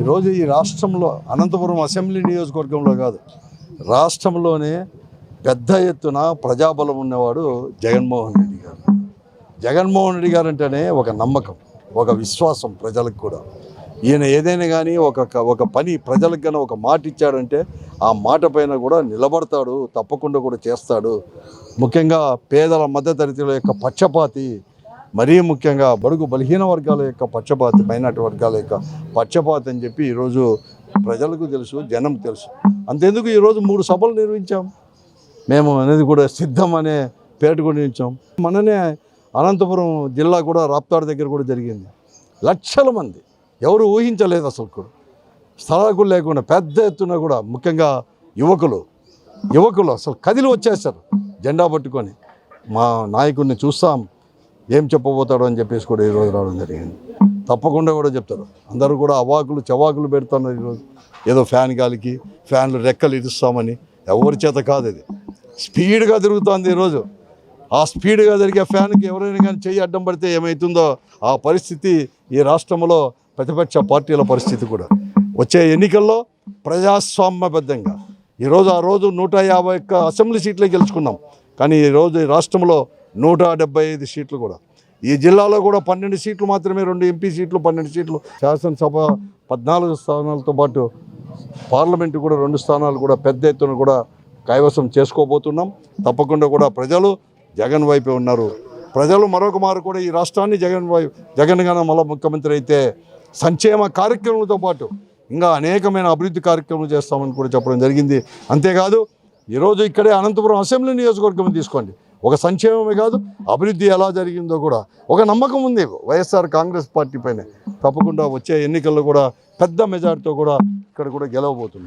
ఈరోజు ఈ రాష్ట్రంలో అనంతపురం అసెంబ్లీ నియోజకవర్గంలో కాదు రాష్ట్రంలోనే పెద్ద ఎత్తున ప్రజాబలం ఉన్నవాడు జగన్మోహన్ రెడ్డి గారు. జగన్మోహన్ రెడ్డి గారు అంటేనే ఒక నమ్మకం ఒక విశ్వాసం ప్రజలకు కూడా. ఈయన ఏదైనా కానీ ఒక ఒక పని ప్రజలకు కానీ ఒక మాట ఇచ్చాడంటే ఆ మాట పైన కూడా నిలబడతాడు తప్పకుండా కూడా చేస్తాడు. ముఖ్యంగా పేదల మధ్యతరగతుల యొక్క పక్షపాతి మరీ ముఖ్యంగా బడుగు బలహీన వర్గాల యొక్క పక్షపాతి మైనార్టీ వర్గాల యొక్క పక్షపాతి అని చెప్పి ఈరోజు ప్రజలకు తెలుసు జనం తెలుసు. అంతెందుకు ఈరోజు మూడు సభలు నిర్వహించాం. మేము అనేది కూడా సిద్ధం అనే పేరు కూడా నిర్మించాం మననే అనంతపురం జిల్లా కూడా రాప్తాడు దగ్గర కూడా జరిగింది. లక్షల మంది. ఎవరు ఊహించలేదు అసలు కూడా. స్థలాలు లేకుండా పెద్ద ఎత్తున కూడా ముఖ్యంగా యువకులు. యువకులు అసలు కదిలి వచ్చేస్తారు జెండా పట్టుకొని. మా నాయకుడిని చూస్తాం. ఏం చెప్పబోతాడో అని చెప్పేసి కూడా ఈరోజు రావడం జరిగింది. తప్పకుండా కూడా చెప్తారు. అందరూ కూడా అవాకులు చవాకులు పెడుతున్నారు ఈరోజు ఏదో ఫ్యాన్ గాలికి ఫ్యాన్లు రెక్కలు ఇరుస్తామని. ఎవరి చేత కాదు ఇది. స్పీడ్గా తిరుగుతుంది ఈరోజు ఆ స్పీడ్గా జరిగే ఫ్యాన్కి ఎవరైనా కానీ చెయ్యి అడ్డం పడితే ఏమవుతుందో ఆ పరిస్థితి ఈ రాష్ట్రంలో ప్రతిపక్ష పార్టీల పరిస్థితి కూడా. వచ్చే ఎన్నికల్లో ప్రజాస్వామ్యబద్ధంగా. ఈరోజు ఆ రోజు నూట యాభై ఒక్క అసెంబ్లీ సీట్లే గెలుచుకున్నాం. కానీ ఈరోజు ఈ రాష్ట్రంలో నూట డెబ్బై ఐదు సీట్లు కూడా. ఈ జిల్లాలో కూడా పన్నెండు సీట్లు మాత్రమే రెండు ఎంపీ సీట్లు పన్నెండు సీట్లు. శాసనసభ పద్నాలుగు స్థానాలతో పాటు పార్లమెంటు కూడా రెండు స్థానాలు కూడా పెద్ద ఎత్తున కూడా కైవసం చేసుకోబోతున్నాం. తప్పకుండా కూడా ప్రజలు జగన్ వైపే ఉన్నారు. ప్రజలు మరొక మారు కూడా ఈ రాష్ట్రాన్ని జగన్ వైపు జగన్ గాన మళ్ళీ ముఖ్యమంత్రి అయితే సంక్షేమ కార్యక్రమాలతో పాటు ఇంకా అనేకమైన అభివృద్ధి కార్యక్రమాలు చేస్తామని కూడా చెప్పడం జరిగింది. అంతేకాదు ఈరోజు ఇక్కడే అనంతపురం అసెంబ్లీ నియోజకవర్గం తీసుకోండి. ఒక సంక్షేమమే కాదు అభివృద్ధి ఎలా జరిగిందో కూడా. ఒక నమ్మకం ఉంది వైఎస్ఆర్ కాంగ్రెస్ పార్టీ పైన. తప్పకుండా వచ్చే ఎన్నికల్లో కూడా పెద్ద మెజార్టీతో కూడా ఇక్కడ కూడా గెలవబోతుంది